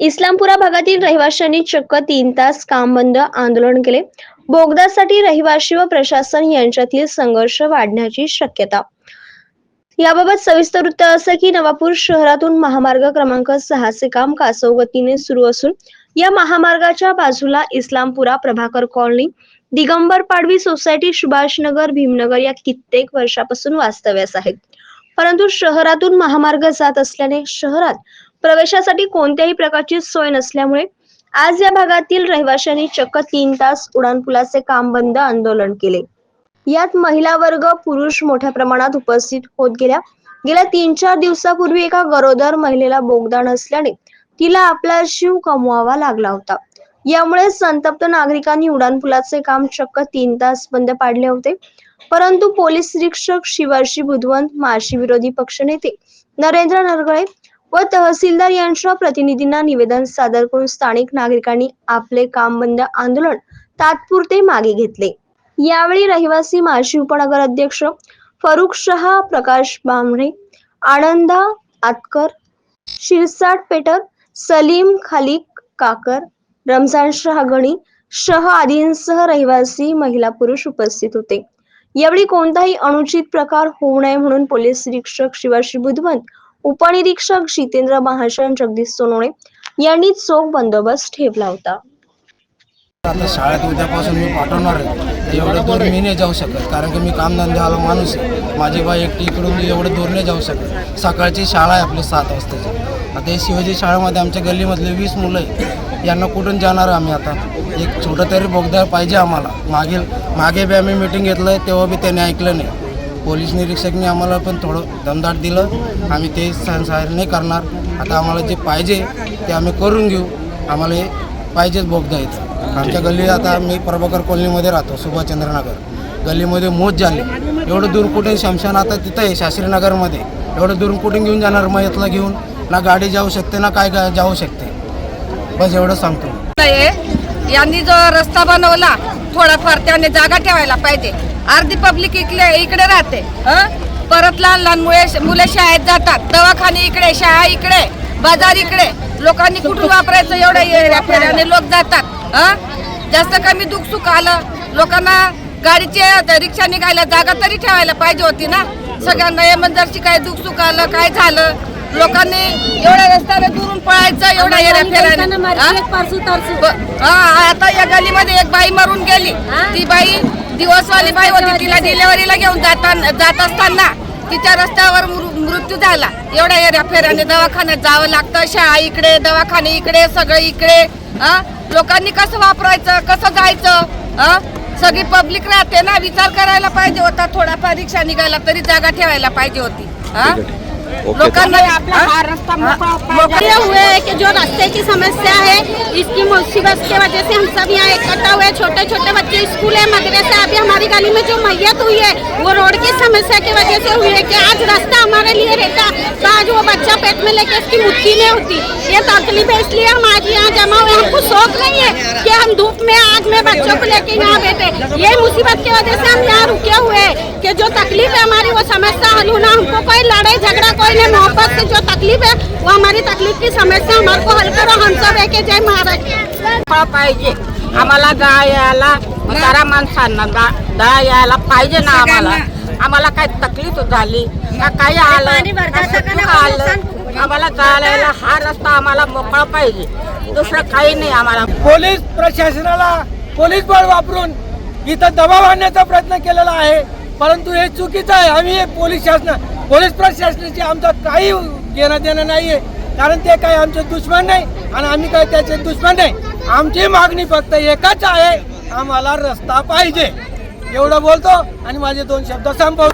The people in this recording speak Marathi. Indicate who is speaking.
Speaker 1: इस्लामपुरा भागातील रहिवाशांनी चक्क तीन तास काम बंद आंदोलन केले. बोगदासाठी रहिवाशी व प्रशासन यांच्यातील संघर्ष वाढण्याची शक्यता. याबाबत सविस्तर वृत्त असं की नवापूर शहरातून महामार्ग क्रमांक सहाचे काम कासव गतीने सुरू असून या महामार्गाच्या बाजूला इस्लामपुरा प्रभाकर कॉलनी दिगंबर पाडवी सोसायटी सुभाषनगर भीमनगर या कित्येक वर्षापासून वास्तव्यास आहेत. परंतु शहरातून महामार्ग जात असल्याने शहरात प्रवेशासाठी कोणत्याही प्रकारची सोय नसल्यामुळे आज या भागातील रहिवाशांनी चक्क तीन तास उडानपुलाचे काम बंद आंदोलन केले. यात महिला वर्ग पुरुष मोठ्या प्रमाणात उपस्थित होत गेल्या. गेल्या तीन चार दिवसापूर्वी एका गरोदर महिलेला बोगदा नसल्याने तिला आपला जीव कमवावा लागला होता. यामुळे संतप्त नागरिकांनी उडानपुलाचे काम चक्क तीन तास बंद पाडले होते. परंतु पोलीस निरीक्षक शिवाजी बुधवंत माशी विरोधी पक्षनेते नरेंद्र नरगळे व तहसीलदार यांच्या प्रतिनिधींना निवेदन सादर करून स्थानिक नागरिकांनी आपले काम बंद आंदोलन तात्पुरते मागे घेतले. यावेळी रहिवासी माजी उपनगर अध्यक्ष फरुख शहा प्रकाश बामणे आनंदा आतकर शिरसाट पेटर सलीम खालिक काकर रमजान शहागणी गणी शह आदींसह रहिवासी महिला पुरुष उपस्थित होते. यावेळी कोणताही अनुचित प्रकार होऊ नये म्हणून पोलीस निरीक्षक शिवाजी बुधवंत उपनिरीक्षक जितेंद्र महाजन जगदीश सोनवणे यांनी चोख बंदोबस्त ठेवला होता.
Speaker 2: आता शाळेत उद्यापासून मी पाठवणार आहे. एवढं दूर मी नाही जाऊ शकत. कारण की मी कामधंद्यावाला माणूस आहे. माझी बाई एकटी इकडून एवढं दूर नाही जाऊ शकत. सकाळची शाळा आहे आपली सात वाजताची. आता हे शिवाजी शाळेमध्ये आमच्या गल्लीमधले वीस मुलं आहे यांना कुठून जाणार आम्ही आता? एक छोटं तरी बोगदा पाहिजे आम्हाला. मागील मागे बी आम्ही मिटिंग घेतलं तेव्हा बी त्यांनी ऐकलं नाही. पोलीस निरीक्षकने आम्हाला पण थोडं दमदाट दिलं. आम्ही ते सहन नाही करणार. आता आम्हाला जे पाहिजे ते आम्ही करून घेऊ. आम्हाला हे पाहिजेच बोगदा इथं आमच्या गल्ली आता मी प्रभाकर कॉलनीमध्ये राहतो सुभाषचंद्रनगर. गल्लीमध्ये मोज झाले. एवढं दूर कुठे शमशान आता तिथं आहे शास्त्रीनगरमध्ये. एवढं दूर कुठून घेऊन जाणार मयतला घेऊन? ना गाडी जाऊ शकते ना काय काय जाऊ शकते. बस एवढं सांगतो.
Speaker 3: आहे यांनी जो रस्ता बनवला थोडाफार त्याने जागा ठेवायला पाहिजे. अर्धी पब्लिक इकडे इकडे राहते हं? परत लहान लहान मुळे मुले शाळेत जातात. दवाखाने इकडे शाळा इकडे बाजार इकडे. लोकांनी कुठून वापरायचं फेऱ्याने लोक जातात हं? जास्त कमी दुःख सुख आलं लोकांना गाडीचे रिक्षा निघायला जागा तरी ठेवायला पाहिजे होती ना? सगळ्यांना एमर्जन्सी काय दुःख सुख आलं काय झालं? लोकांनी एवढ्या रस्त्याने दुरून पळायचं हा? आता या गलीमध्ये एक बाई मरून गेली. ती बाई दिवसवाली बाई होती तिला डिलेवरीला घेऊन जाताना जात असताना तिच्या रस्त्यावर मृ- मृत्यू झाला. एवढ्या एरिया फेऱ्याने दवाखान्यात जावं लागतं शाळा इकडे दवाखाने इकडे सगळं इकडे हा लोकांनी कसं वापरायचं कसं जायचं हा सगळी पब्लिक राहते ना विचार करायला पाहिजे होता थोडाफार रिक्षा निघायला तरी जागा ठेवायला पाहिजे होती हा लोकांना हा?
Speaker 4: ये हुए है कि जो रास्ते की समस्या है इसकी मुसीबत के वजह से हम सब यहाँ इकट्ठा हुए छोटे छोटे बच्चे स्कूल है मदरसे अभी हमारी गली में जो मैयत हुई है वो रोड की समस्या की वजह से हुई है कि आज रास्ता हमारे लिए रहता तो पेट में लेके उसकी मुक्ति नहीं होती। ये तकलीफ़ है इसलिए हम आज यहाँ जमा हुए। हमको शौक नहीं है कि हम धूप में आग में बच्चों को लेके यहाँ बैठे। ये मुसीबत की वजह से हम यहाँ रुके हुए हैं कि जो तकलीफ़ है हमारी वो समस्या हल होना। हमको कोई लड़ाई झगड़ा कोई नहीं मोहब्बत से जो तकलीफ़ है वो हमारी तकलीफ़ की समस्या हमारे को हल करो। हम सब एक जय महाराज।
Speaker 5: पाहिजे आम्हाला दळा यायला म्हातारा माणसांना दा- दळा यायला पाहिजे ना आम्हाला. आम्हाला काय तकलीफ़ झाली का काही आलं? आलं. आम्हाला चालायला हा रस्ता आम्हाला मोकळा पाहिजे. दुसरं काही नाही आम्हाला.
Speaker 6: पोलीस प्रशासनाला पोलीस बळ वापरून इथं दबाव आणण्याचा प्रयत्न केलेला आहे. परंतु हे चुकीचं आहे. आम्ही हे पोलीस शासन पोलीस प्रशासनाची आमचं काही घेणं देणं नाही आहे कारण ते काही आमचे दुश्मन नाही आणि आम्ही काही त्याचे दुश्मन नाही. आमची मागणी फक्त एकच आहे. आम्हाला रस्ता पाहिजे. एवढं बोलतो आणि माझे दोन शब्द संपवतो.